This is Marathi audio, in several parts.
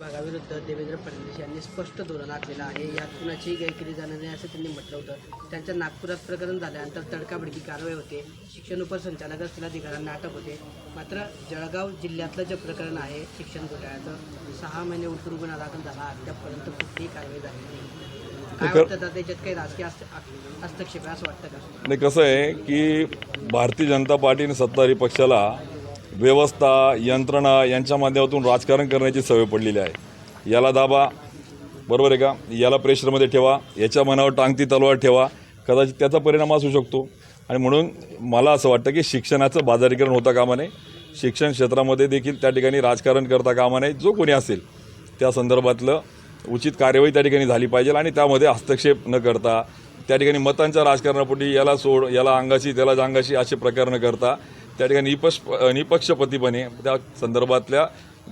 भागाविरुद्ध देवेंद्र फडणवीस यांनी स्पष्ट धोरण आखलेलं आहे. यात कुणाचीही केली जाणार नाही असं त्यांनी म्हटलं होतं. त्यांच्या नागपुरात प्रकरण झाल्यानंतर तडकाबडकी कारवाई होते. शिक्षण उपसंचालक असलेल्या अधिकाऱ्यांना अटक होते. मात्र जळगाव जिल्ह्यातलं जे प्रकरण आहे शिक्षण घोटाळ्याचं सहा महिने उलटून गुन्हा दाखल झाला. अद्यापपर्यंत कुठलीही कारवाई झाली नाही. काय वाटतं त्याच्यात काही राजकीय हस्त- हस्तक्षेप आहे असं वाटतं का? आणि कसं आहे की भारतीय जनता पार्टीने सत्ताधारी पक्षाला व्यवस्था यंत्रणा यांच्या माध्यमातून राजकारण करण्याची सवय पडलेली आहे. याला दाबा. बरोबर आहे का? याला प्रेशरमध्ये ठेवा. याच्या मनावर टांगती तलवार ठेवा. कदाचित त्याचा परिणाम असू शकतो. आणि म्हणून मला असं वाटतं की शिक्षणाचं बाजारीकरण होता कामा नये. शिक्षण क्षेत्रामध्ये देखील त्या ठिकाणी राजकारण करता कामा नये. जो कोणी असेल त्या संदर्भातलं उचित कार्यवाही त्या ठिकाणी झाली पाहिजे आणि त्यामध्ये हस्तक्षेप न करता त्या ठिकाणी मतांच्या राजकारणापोटी याला सोड याला अंगाशी त्याला जांगाशी असे प्रकार न करता त्या ठिकाणी निपक्ष निपक्षपातीपणे त्या संदर्भातल्या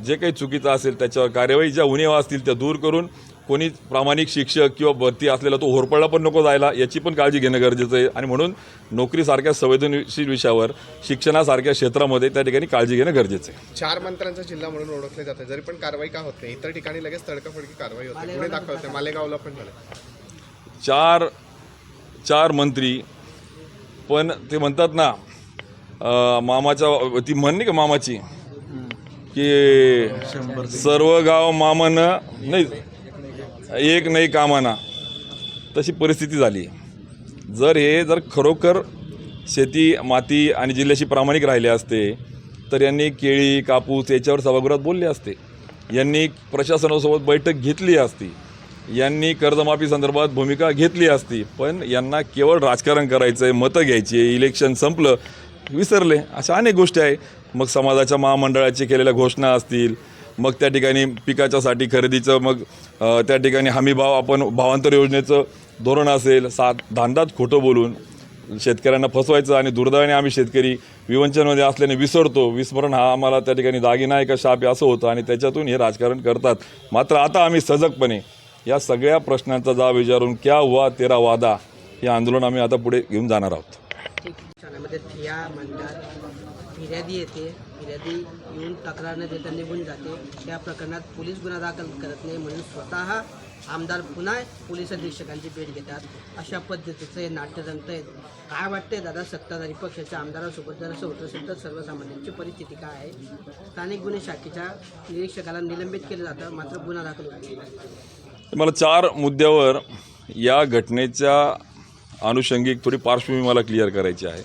जे काही चुकीचं असेल त्याच्यावर कार्यवाही ज्या उणीवा असतील त्या दूर करून कोणी प्रामाणिक शिक्षक किंवा भरती असलेला तो होरपळला पण नको जायला याची पण काळजी घेणं गरजेचं आहे. आणि म्हणून नोकरीसारख्या संवेदनशील विषयावर शिक्षणासारख्या क्षेत्रामध्ये त्या ठिकाणी काळजी घेणं गरजेचं आहे. चार मंत्र्यांचा जिल्हा म्हणून ओळखले जाते जरी पण कारवाई का होत नाही इतर ठिकाणी लगेच तडकाफडकी कारवाई होते. दाखल होते. मालेगावला पण झाले. चार चार मंत्री पण ते म्हणतात ना मामाच्या ती म्हण नाही का मामाची? की सर्व गाव मामानं नाही एक नाही कामाना. तशी परिस्थिती झाली. जर हे जर खरोखर शेती माती आणि जिल्ह्याशी प्रामाणिक राहिले असते तर यांनी केळी कापूस याच्यावर सभागृहात बोलले असते. यांनी प्रशासनासोबत बैठक घेतली असती. यांनी कर्जमाफी संदर्भात भूमिका घेतली असती. पण यांना केवळ राजकारण करायचं आहे मतं घ्यायची आहे इलेक्शन संपलं विसरले. अशा अनेक गोष्टी आहे. मग समाजाच्या महामंडळाची केलेल्या घोषणा असतील. मग त्या ठिकाणी पिकाच्यासाठी खरेदीचं मग त्या ठिकाणी हमीभाव आपण भावांतर योजनेचं धोरण असेल. सात धांदात खोटं बोलून शेतकऱ्यांना फसवायचं आणि दुर्दैवाने आम्ही शेतकरी विवंचनमध्ये असल्याने विसरतो. विस्मरण हा आम्हाला त्या ठिकाणी दागिना आहे का शाप असं होतं आणि त्याच्यातून हे राजकारण करतात. मात्र आता आम्ही सजगपणे या सगळ्या प्रश्नांचा जाब विचारून क्या हुआ तेरा वादा हे आंदोलन आम्ही आता पुढे घेऊन जाणार आहोत. त्याच्यामध्ये ठिया म्हणतात फिर्यादी येते. फिर्यादी येऊन तक्रार न देता निघून जाते. त्या प्रकरणात पोलीस गुन्हा दाखल करत नाही म्हणून स्वतः आमदार पुन्हा पोलीस अधीक्षकांची भेट घेतात. अशा पद्धतीचं हे नाट्य रंगत आहेत काय वाटतंय दादा? सत्ताधारी पक्षाच्या आमदारासोबत जर असं होत असेल तर सर्वसामान्यांची परिस्थिती काय आहे? स्थानिक गुन्हे शाखेच्या निरीक्षकाला निलंबित केलं जातं. मात्र गुन्हा दाखल होत नाही. मला चार मुद्द्यावर या घटनेच्या अनुषंगिक थोडी पार्श्वभूमी मला क्लिअर करायची आहे.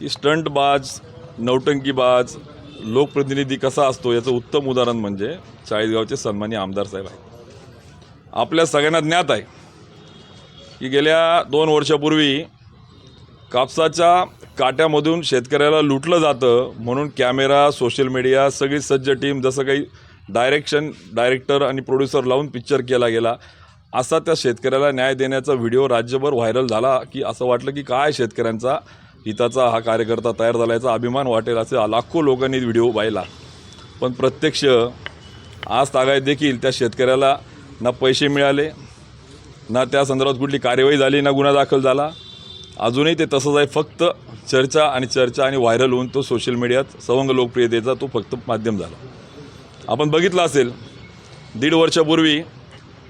की स्टंटबाज नौटंकीबाज लोकप्रतिनिधी कसा असतो याचं उत्तम उदाहरण म्हणजे चाळीसगावचे सन्मानी आमदार साहेब आहेत. आपल्या सगळ्यांना ज्ञात आहे की गेल्या दोन वर्षापूर्वी कापसाच्या काट्यामधून शेतकऱ्याला लुटलं जातं म्हणून कॅमेरा सोशल मीडिया सगळी सज्ज टीम जसं काही डायरेक्शन डायरेक्टर आणि प्रोड्युसर लावून पिक्चर केला गेला असा त्या शेतकऱ्याला न्याय देण्याचा व्हिडिओ राज्यभर व्हायरल झाला की असं वाटलं की काय शेतकऱ्यांचा हिताचा हा कार्यकर्ता तयार झाला याचा अभिमान वाटेल असे लाखो लोकांनी व्हिडिओ पाहिला. पण प्रत्यक्ष आज तागायत देखील त्या शेतकऱ्याला ना पैसे मिळाले ना त्या संदर्भात कुठली कार्यवाही झाली ना गुन्हा दाखल झाला. अजूनही ते तसंच आहे. फक्त चर्चा आणि चर्चा आणि व्हायरल होऊन तो सोशल मीडियात सवंग लोकप्रियतेचा तो फक्त माध्यम झाला. आपण बघितलं असेल दीड वर्षापूर्वी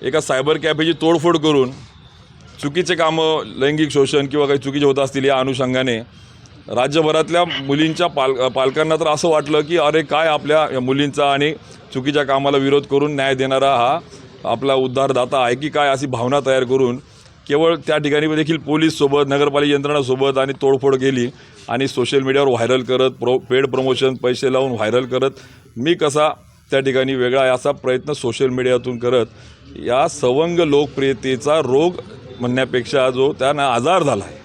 एका सायबर कॅफेची तोडफोड करून चुकीचे कामं लैंगिक शोषण किंवा काही चुकीचे होत असतील या अनुषंगाने राज्यभरातल्या मुलींच्या पाल पालकांना तर असं वाटलं की अरे काय आपल्या या मुलींचा आणि चुकीच्या कामाला विरोध करून न्याय देणारा हा आपला उद्धारदाता आहे की काय अशी भावना तयार करून केवळ त्या ठिकाणी देखील पोलीससोबत नगरपालिका यंत्रणासोबत आणि तोडफोड केली आणि सोशल मीडियावर व्हायरल करत प्रो पेड प्रमोशन पैसे लावून व्हायरल करत मी कसा त्या ठिकाणी वेगळा आहे असा प्रयत्न सोशल मीडियातून करत या सवंग लोकप्रियतेचा रोग म्हणण्यापेक्षा जो त्यांना आजार झाला आहे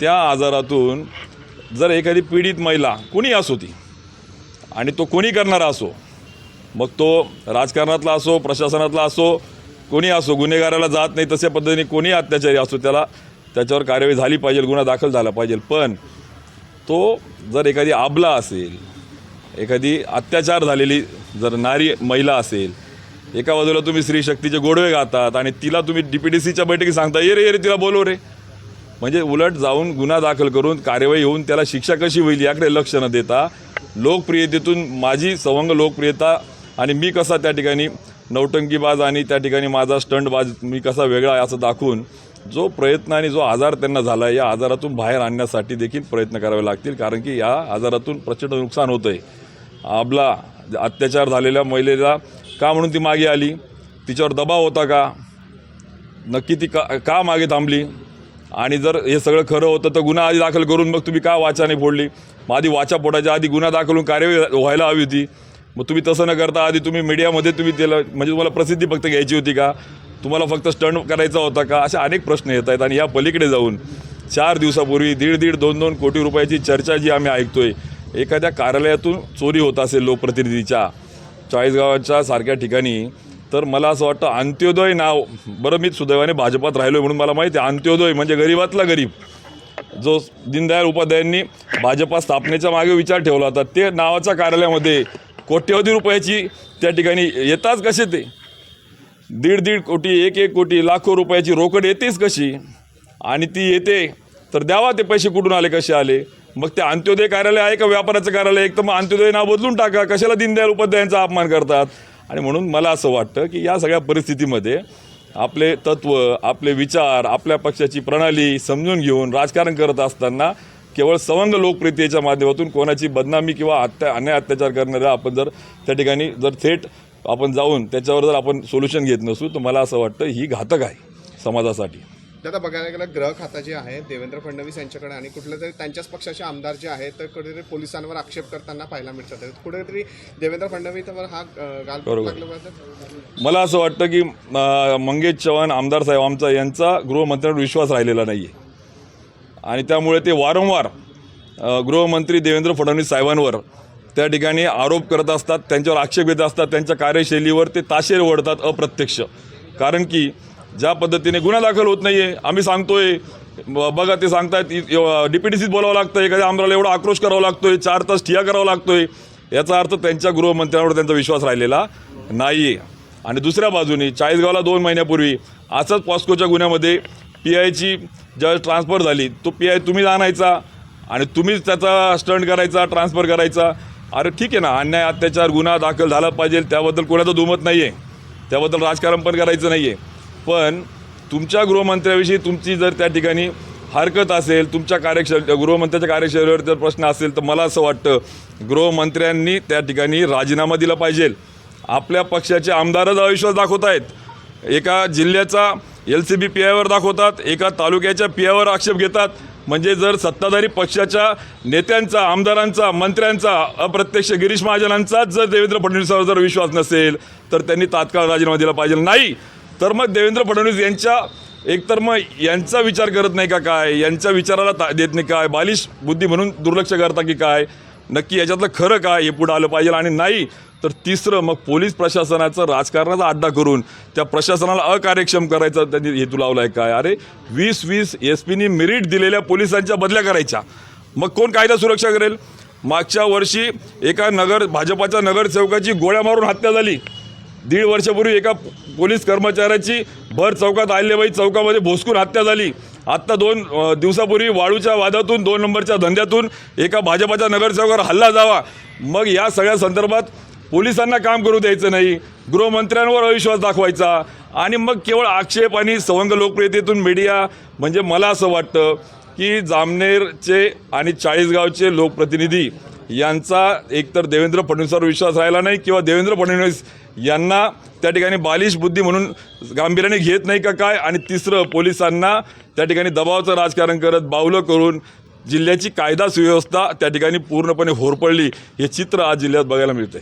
त्या आजारातून जर एखादी पीडित महिला कोणी असो ती आणि तो कोणी करणारा असो मग तो राजकारणातला असो प्रशासनातला असो कोणी असो गुन्हेगाराला जात नाही तशा पद्धतीने कोणी अत्याचारी असो त्याला त्याच्यावर कार्यवाही झाली पाहिजे गुन्हा दाखल झाला पाहिजे. पण तो जर एखादी आबला असेल एखादी अत्याचार झालेली जर नारी महिला असेल एका बाजूला तुम्ही स्त्री शक्तीचे गोडवे गातात आणि तिला तुम्ही डी पी डी सीच्या बैठकीत सांगता ये रे ये रे तिला बोलव रे. म्हणजे उलट जाऊन गुन्हा दाखल करून कार्यवाही होऊन त्याला शिक्षा कशी होईल याकडे लक्ष न देता लोकप्रियतेतून माझी सवंग लोकप्रियता आणि मी कसा त्या ठिकाणी नौटंकीबाज आणि त्या ठिकाणी माझा स्टंटबाज मी कसा वेगळा आहे असं दाखवून जो प्रयत्न आणि जो आजार त्यांना झाला आहे या आजारातून बाहेर आणण्यासाठी देखील प्रयत्न करावे लागतील कारण की या आजारातून प्रचंड नुकसान होतं आहे आपला अत्याचार झालेल्या महिलेला का म्हणून ती मागे आली? तिच्यावर दबाव होता का? नक्की ती का का मागे थांबली? आणि जर हे सगळं खरं होतं तर गुन्हा आधी दाखल करून मग तुम्ही का वाचाने फोडली? मग आधी वाचा फोडायच्या आधी गुन्हा दाखल कार्यवाही व्हायला हवी होती. मग तुम्ही तसं न करता आधी तुम्ही मीडियामध्ये तुम्ही त्याला म्हणजे तुम्हाला प्रसिद्धी फक्त घ्यायची होती का? तुम्हाला फक्त स्टंट करायचा होता का? असे अनेक प्रश्न येत आहेत आणि या पलीकडे जाऊन चार दिवसापूर्वी दीड दीड दोन दोन कोटी रुपयाची चर्चा जी आम्ही ऐकतोय एखाद्या कार्यालयातून चोरी होत असेल लोकप्रतिनिधीच्या चाळीसगावाच्या सारख्या ठिकाणी. तर मला असं वाटतं अंत्योदय नाव बरं मी सुदैवाने भाजपात राहिलो म्हणून मला माहिती आहे अंत्योदय म्हणजे गरीबातला गरीब. जो दीनदयाल उपाध्यायांनी भाजपा स्थापनेच्या मागे विचार ठेवला होता ते नावाच्या कार्यालयामध्ये कोट्यवधी रुपयाची त्या ठिकाणी येताच कसे ते? दीड दीड कोटी एक एक कोटी लाखो रुपयाची रोकड येतेच कशी? आणि ती येते तर द्यावा ते पैसे कुठून आले कसे आले? मग ते अंत्योदय कार्यालय आहे का व्यापाराचं कार्यालय? एक तर मग अंत्योदय नाव बदलून टाका. कशाला दीनदयाल उपाध्यायांचा अपमान करतात? आणि म्हणून मला असं वाटतं की या सगळ्या परिस्थितीमध्ये आपले तत्त्व आपले विचार आपल्या पक्षाची प्रणाली समजून घेऊन राजकारण करत असताना केवळ सवंग लोकप्रियतेच्या माध्यमातून कोणाची बदनामी किंवा हत्या अन्याय अत्याचार करणाऱ्या आपण जर त्या ठिकाणी जर थेट आपण जाऊन त्याच्यावर जर आपण सोल्युशन घेत नसू तर मला असं वाटतं ही घातक आहे समाजासाठी. आता बघायला गेलं ग्रह खाता जे आहे देवेंद्र फडणवीस यांच्याकडे आणि कुठल्या तरी त्यांच्याच पक्षाचे आमदार जे आहेत तर कुठेतरी पोलिसांवर आक्षेप करताना पाहायला मिळतात कुठेतरी देवेंद्र फडणवीसवर हा गाल मला असं वाटतं की मंगेश चव्हाण आमदार साहेब आमचा यांचा गृहमंत्र्यांवर विश्वास राहिलेला नाही आहे आणि त्यामुळे ते वारंवार गृहमंत्री देवेंद्र फडणवीस साहेबांवर त्या ठिकाणी आरोप करत असतात त्यांच्यावर आक्षेप घेत असतात त्यांच्या कार्यशैलीवर ते ताशेर ओढतात अप्रत्यक्ष. कारण की ज्या पद्धतीने गुन्हा दाखल होत नाही आहे आम्ही सांगतोय. ब- बघा ते सांगतायत डी पी टी सीत बोलावं लागतं एखाद्या आमदाराला एवढा आक्रोश करावा लागतोय चार तास ठिया करावा लागतोय. याचा अर्थ त्यांच्या गृहमंत्र्यांवर त्यांचा विश्वास राहिलेला नाही आहे आणि दुसऱ्या बाजूने चाळीसगावला दोन महिन्यापूर्वी असंच पॉस्कोच्या गुन्ह्यामध्ये पी आयची ज्या ट्रान्सफर झाली तो पी आय तुम्हीच आणायचा आणि तुम्हीच त्याचा स्टंट करायचा ट्रान्सफर करायचा. अरे ठीक आहे ना अन्याय अत्याचार गुन्हा दाखल झाला पाहिजे त्याबद्दल कोणाचं दुमत नाही आहे त्याबद्दल राजकारण पण करायचं नाही आहे पण तुमच्या गृहमंत्र्याविषयी तुमची जर त्या ठिकाणी हरकत असेल तुमच्या कार्यशैल गृहमंत्र्याच्या कार्यशैलीवर जर प्रश्न असेल तर मला असं वाटतं गृहमंत्र्यांनी त्या ठिकाणी राजीनामा दिला पाहिजे. आपल्या पक्षाचे आमदारच अविश्वास दाखवत आहेत. एका जिल्ह्याचा एल सी बी पी आयवर दाखवतात एका तालुक्याच्या पी आयवर आक्षेप घेतात. म्हणजे जर सत्ताधारी पक्षाच्या नेत्यांचा आमदारांचा मंत्र्यांचा अप्रत्यक्ष गिरीश महाजनांचाच जर देवेंद्र फडणवीसांवर जर विश्वास नसेल तर त्यांनी तात्काळ राजीनामा दिला पाहिजे. नाही तर मग देवेंद्र फडणवीस यांच्या एकतर मग यांचा विचार करत नाही का काय? यांच्या विचाराला ता देत नाही काय? बालिश बुद्धी म्हणून दुर्लक्ष करता की काय? नक्की याच्यातलं खरं काय? हे पुढं आलं पाहिजे आणि नाही तर तिसरं मग पोलीस प्रशासनाचं राजकारणाचा अड्डा करून त्या प्रशासनाला अकार्यक्षम करायचा त्यांनी हेतू लावला आहे काय? अरे वीस वीस एस पीनी मेरिट दिलेल्या पोलिसांच्या बदल्या करायच्या. मग कोण कायदा सुरक्षा करेल? मागच्या वर्षी एका नगर भाजपाच्या नगरसेवकाची गोळ्या मारून हत्या झाली. दीड वर्षापूर्वी एका पोलीस कर्मचाऱ्याची भर चौकात आहिल्याबाई चौकामध्ये भोसकून हत्या झाली. आत्ता दोन दिवसापूर्वी वाळूच्या वादातून दोन नंबरच्या धंद्यातून एका भाजपाच्या नगरसेवकावर हल्ला जावा मग या सगळ्या संदर्भात पोलिसांना काम करू द्यायचं नाही. गृहमंत्र्यांवर अविश्वास दाखवायचा. आणि मग केवळ आक्षेप आणि सवंग लोकप्रियतेतून मीडिया म्हणजे मला असं वाटतं की जामनेरचे आणि चाळीसगावचे लोकप्रतिनिधी यांचा एकतर देवेंद्र फडणवीसांवर विश्वास राहिला नाही किंवा देवेंद्र फडणवीस यांना त्या ठिकाणी बालिश बुद्धी म्हणून गांभीर्याने घेत नाही का काय? आणि तिसरं पोलिसांना त्या ठिकाणी दबावाचं राजकारण करत बावलं करून जिल्ह्याची कायदा सुव्यवस्था त्या ठिकाणी पूर्णपणे होरपळली. हे चित्र आज जिल्ह्यात बघायला मिळतंय.